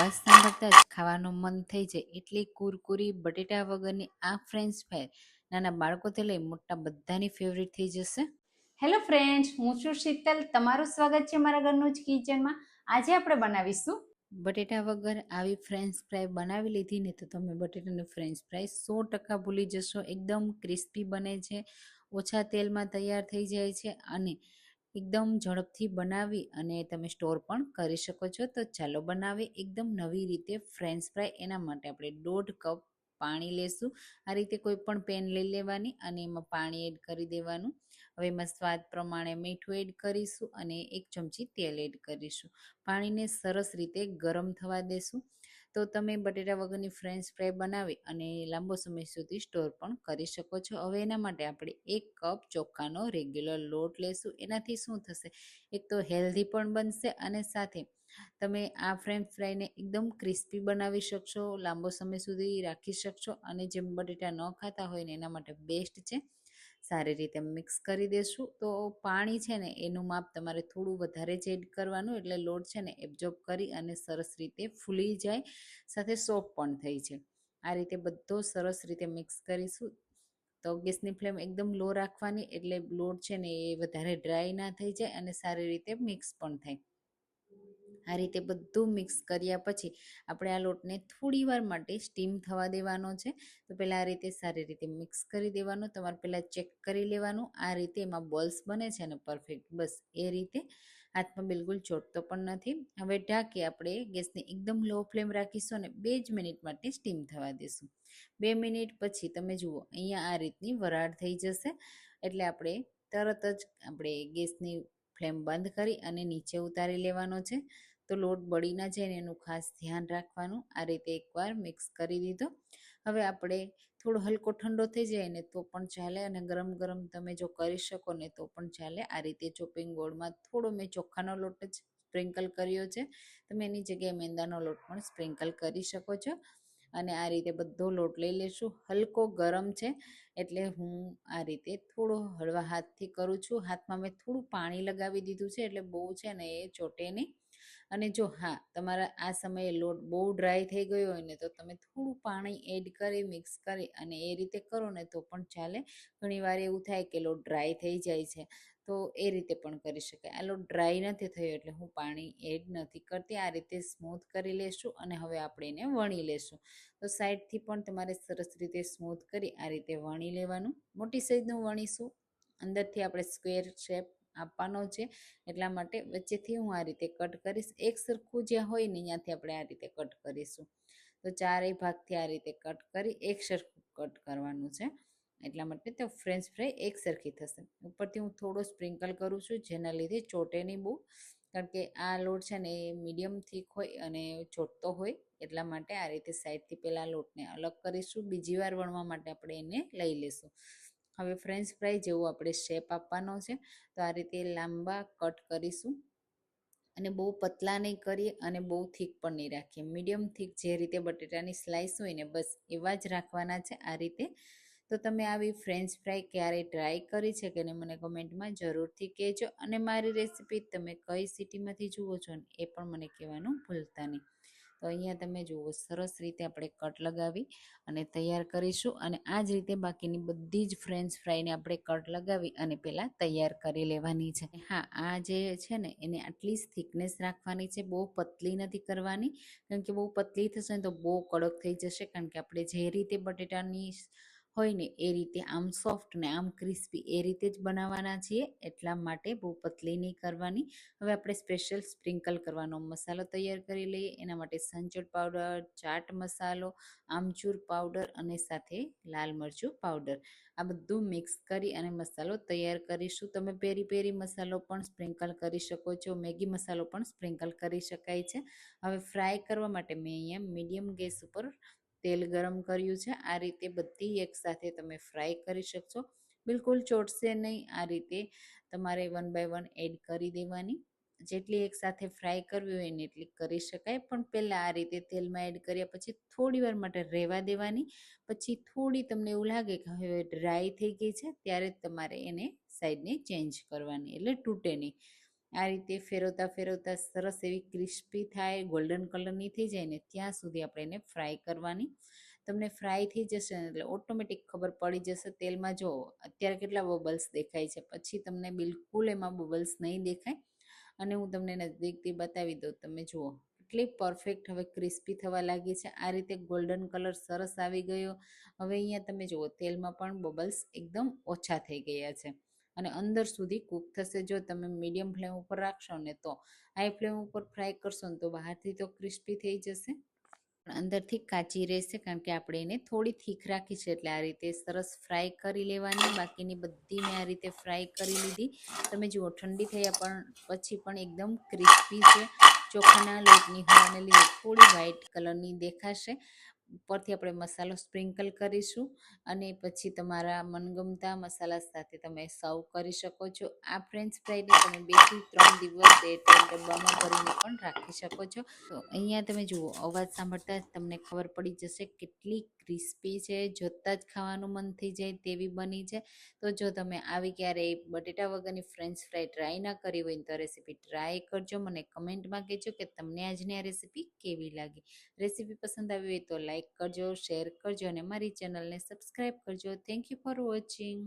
અવાજ સાંભળતા જ ખાવાનું મન થઈ જાય. એટલી કુરકુરી બટેટા વગરની આ ફ્રેન્ચ ફ્રાય નાના બાળકોથી લઈ મોટા બધાની ફેવરિટ થઈ જશે. હેલો ફ્રેન્ડ્સ હું છું શીતલ. તમારું સ્વાગત છે મારા ઘરનું જ કિચનમાં આજે આપણે બનાવીશું. બટેટા વગર આવી ફ્રેન્ચ ફ્રાય બનાવી લીધી ને તો તમે બટેટાની ફ્રેન્ચ ફ્રાય સો ટકા ભૂલી જશો. એકદમ ક્રિસ્પી બને છે ઓછા તેલમાં તૈયાર થઈ જાય છે અને એકદમ ઝડપથી બનાવી અને તમે સ્ટોર પણ કરી શકો છો. તો ચાલો બનાવીએ એકદમ નવી રીતે ફ્રેન્ચ ફ્રાય. એના માટે આપણે દોઢ કપ પાણી લેશું. આ રીતે કોઈ પણ પેન લઈ લેવાની અને એમાં પાણી એડ કરી દેવાનું. હવે એમાં સ્વાદ પ્રમાણે મીઠું એડ કરીશું અને એક ચમચી તેલ એડ કરીશું. પાણીને સરસ રીતે ગરમ થવા દેશું. તો તમે બટેટા વગરની ફ્રેન્ચ ફ્રાય બનાવી અને લાંબો સમય સુધી સ્ટોર પણ કરી શકો છો. હવે એના માટે આપણે એક કપ ચોખાનો રેગ્યુલર લોટ લેશું. એનાથી શું થશે? એક તો હેલ્ધી પણ બનશે અને સાથે તમે આ ફ્રેન્ચ ફ્રાયને એકદમ ક્રિસ્પી બનાવી શકશો, લાંબો સમય સુધી રાખી શકશો અને જેમ બટેટા ન ખાતા હોય ને એના માટે બેસ્ટ છે. સારી રીતે મિક્સ કરી દેશું. તો પાણી છે ને, એનું માપ તમારે થોડું વધારે જ એડ કરવાનું. એટલે લોટ છે ને, એબ્ઝોર્બ કરી અને સરસ રીતે ફૂલી જાય. સાથે સોફ્ટ પણ થઈ જાય આ રીતે બધો સરસ રીતે મિક્સ કરીશું. તો ગેસની ફ્લેમ એકદમ લો રાખવાની. એટલે લોટ છે ને, એ વધારે ડ્રાય ના થઈ જાય અને સારી રીતે મિક્સ પણ થાય. આ રીતે બધું મિક્સ કર્યા પછી આપણે આ લોટને થોડી વાર માટે સ્ટીમ થવા દેવાનો છે. તો પહેલાં આ રીતે સારી રીતે મિક્સ કરી દેવાનો, તમારે પહેલાં ચેક કરી લેવાનું. આ રીતે એમાં બોલ્સ બને છે ને પરફેક્ટ. બસ એ રીતે. હાથમાં બિલકુલ ચોટતો પણ નથી. હવે ઢાંકી આપણે ગેસને એકદમ લો ફ્લેમ રાખીશું અને બે જ મિનિટ માટે સ્ટીમ થવા દઈશું બે મિનિટ પછી તમે જુઓ, અહીંયા આ રીતની વરાળ થઈ જશે. એટલે આપણે તરત જ આપણે ગેસની ફ્લેમ બંધ કરી અને નીચે ઉતારી લેવાનો છે. તો લોટ બળી ના જાય એનું ખાસ ધ્યાન રાખવાનું. આ રીતે એકવાર મિક્સ કરી દીધો. હવે આપણે થોડો હલકો ઠંડો થઈ જાય ને તો પણ ચાલે અને ગરમ ગરમ તમે જો કરી શકો ને તો પણ ચાલે. આ રીતે ચોપિંગ બોર્ડમાં થોડો મેં ચોખાનો લોટ જ સ્પ્રિંકલ કર્યો છે. તમે એની જગ્યાએ મેંદાનો લોટ પણ સ્પ્રિંકલ કરી શકો છો. અને આ રીતે બધો લોટ લઈ લેશું. હલકો ગરમ છે એટલે હું આ રીતે થોડો હળવા હાથથી કરું છું. હાથમાં મેં થોડું પાણી લગાવી દીધું છે એટલે બહુ છે ને એ ચોટે નહીં. અને જો હા, તમારા આ સમયે લોટ બહુ ડ્રાય થઈ ગયો હોય ને, તો તમે થોડું પાણી એડ કરી મિક્સ કરી અને એ રીતે કરો ને, તો પણ ચાલે. ઘણીવાર એવું થાય કે લોટ ડ્રાય થઈ જાય છે, તો એ રીતે પણ કરી શકાય. આ લોટ ડ્રાય નથી થયો એટલે હું પાણી એડ નથી કરતી. આ રીતે સ્મૂથ કરી લેશું અને હવે આપણે એને વણી લેશું. તો સાઈડથી પણ તમારે સરસ રીતે સ્મૂથ કરી આ રીતે વણી લેવાનું. મોટી સાઈઝનું વણીશું. અંદરથી આપણે સ્ક્વેર શેપ આપવાનો છે. એટલા માટે વચ્ચેથી હું આ રીતે કટ કરીશ. એક સરખું જ્યાં હોય ને ત્યાંથી આપણે આ રીતે કટ કરીશું. તો ચારેય ભાગથી આ રીતે કટ કરી એક સરખું કટ કરવાનું છે. એટલા માટે તો ફ્રેન્ચ ફ્રાય એક સરખી થશે. ઉપરથી હું થોડો સ્પ્રિંકલ કરું છું, જેના લીધે ચોટે નહીં બહુ. કારણ કે આ લોટ છે ને એ મીડિયમ થીક હોય અને ચોટતો હોય. એટલા માટે આ રીતે સાઈડથી પહેલાં લોટને અલગ કરીશું. બીજી વાર વણવા માટે આપણે એને લઈ લઈશું. હવે ફ્રેન્ચ ફ્રાય જેવો આપણે શેપ આપવાનો છે, તો આ રીતે લાંબા કટ કરીશું. અને બહુ પતલા નહીં કરીએ અને બહુ થીક પણ નહીં રાખીએ. મીડિયમ થીક જે રીતે બટેટાની સ્લાઇસ હોય ને, બસ એવા જ રાખવાના છે આ રીતે. તો તમે આવી ફ્રેન્ચ ફ્રાય ક્યારે ટ્રાય કરી છે કે મને કમેન્ટમાં જરૂરથી કહેજો. અને મારી રેસીપી તમે કઈ સિટીમાંથી જુઓ છો ને, એ પણ મને કહેવાનું ભૂલતા નહીં. તો અહીંયા તમે જુઓ, સરસ રીતે આપણે કટ લગાવી અને તૈયાર કરીશું અને આ જ રીતે બાકીની બધી જ ફ્રેન્ચ ફ્રાયને આપણે કટ લગાવી અને પહેલાં તૈયાર કરી લેવાની છે. હા, આ જે છે ને, એને આટલી જ થિકનેસ રાખવાની છે, બહુ પતલી નથી કરવાની. કારણ કે બહુ પતલી થશે ને તો બહુ કડક થઈ જશે, કારણ કે આપણે જે રીતે બટેટાની હોય ને એ રીતે આમ સોફ્ટ ને આમ ક્રિસ્પી એ રીતે જ બનાવવાના છીએ. એટલા માટે બહુ પતલી નહીં કરવાની. હવે આપણે સ્પેશિયલ સ્પ્રિંકલ કરવાનો મસાલો તૈયાર કરી લઈએ. એના માટે સંચળ પાવડર ચાટ મસાલો, આમચૂર પાવડર અને સાથે લાલ મરચું પાવડર આ બધું મિક્સ કરી અને મસાલો તૈયાર કરીશું. તમે પેરી પેરી મસાલો પણ સ્પ્રિંકલ કરી શકો છો. મેગી મસાલો પણ સ્પ્રિંકલ કરી શકાય છે. હવે ફ્રાય કરવા માટે મેં અહીંયા મીડિયમ ગેસ ઉપર તેલ ગરમ કર્યું છે. આ રીતે બધી એકસાથે તમે ફ્રાય કરી શકશો. બિલકુલ ચોટશે નહીં. આ રીતે તમારે વન બાય વન એડ કરી દેવાની. જેટલી એકસાથે ફ્રાય કરવી હોય ને એટલી કરી શકાય. પણ પહેલાં આ રીતે તેલમાં એડ કર્યા પછી થોડી વાર માટે રહેવા દેવાની. પછી થોડી તમને એવું લાગે કે હવે ડ્રાય થઈ ગઈ છે, ત્યારે તમારે એને સાઈડને ચેન્જ કરવાની. એટલે તૂટે નહીં. આ રીતે ફેરવતા ફેરવતા સરસ એવી ક્રિસ્પી થાય ગોલ્ડન કલરની થઈ જાય ને ત્યાં સુધી આપણે એને ફ્રાય કરવાની. તમને ફ્રાય થઈ જશે એટલે ઓટોમેટિક ખબર પડી જશે તેલમાં. જો અત્યારે કેટલા બબલ્સ દેખાય છે, પછી તમને બિલકુલ એમાં બબલ્સ નહીં દેખાય. અને હું તમને નજદીકથી બતાવી દઉં, તમે જુઓ એટલી પરફેક્ટ હવે ક્રિસ્પી થવા લાગી છે. આ રીતે ગોલ્ડન કલર સરસ આવી ગયો. હવે અહીંયા તમે જુઓ, તેલમાં પણ બબલ્સ એકદમ ઓછા થઈ ગયા છે. અને અંદર સુધી કૂક થશે. જો તમે મીડિયમ ફ્લેમ ઉપર રાખશો ને તો હાઈ ફ્લેમ ઉપર ફ્રાય કરશો ને તો બહારથી તો ક્રિસ્પી થઈ જશે. અંદરથી કાચી રહેશે કારણ કે આપણે એને થોડી થીક રાખી છે એટલે આ રીતે સરસ ફ્રાય કરી લેવાની. બાકીની બધી મેં આ રીતે ફ્રાય કરી લીધી. તમે જુઓ ઠંડી થયા પણ પછી પણ એકદમ ક્રિસ્પી છે. ચોખાના લોટની હોવાને લીધે થોડી વ્હાઈટ કલરની દેખાશે. ઉપરથી આપણે મસાલો સ્પ્રિંકલ કરીશું અને પછી તમારા મનગમતા મસાલા સાથે તમે સર્વ કરી શકો છો. આ ફ્રેન્ચ ફ્રાઈને તમે બેથી ત્રણ દિવસ એરટાઈટ ડબ્બામાં ભરીને પણ રાખી શકો છો. તો અહીંયા તમે જુઓ, અવાજ સાંભળતા તમને ખબર પડી જશે કેટલી ક્રિસ્પી છે, જોતાં જ ખાવાનું મન થઈ જાય તેવી બની છે. તો જો તમે આવી ક્યારેય બટેટા વગરની ફ્રેન્ચ ફ્રાય ટ્રાય ના કરી હોય તો રેસીપી ટ્રાય કરજો. મને કમેન્ટમાં કહેજો કે તમને આજની આ રેસીપી કેવી લાગી? રેસીપી પસંદ આવી હોય તો લાઈક કરજો શેર કરજો અને મારી ચેનલને સબસ્ક્રાઈબ કરજો. Thank you for watching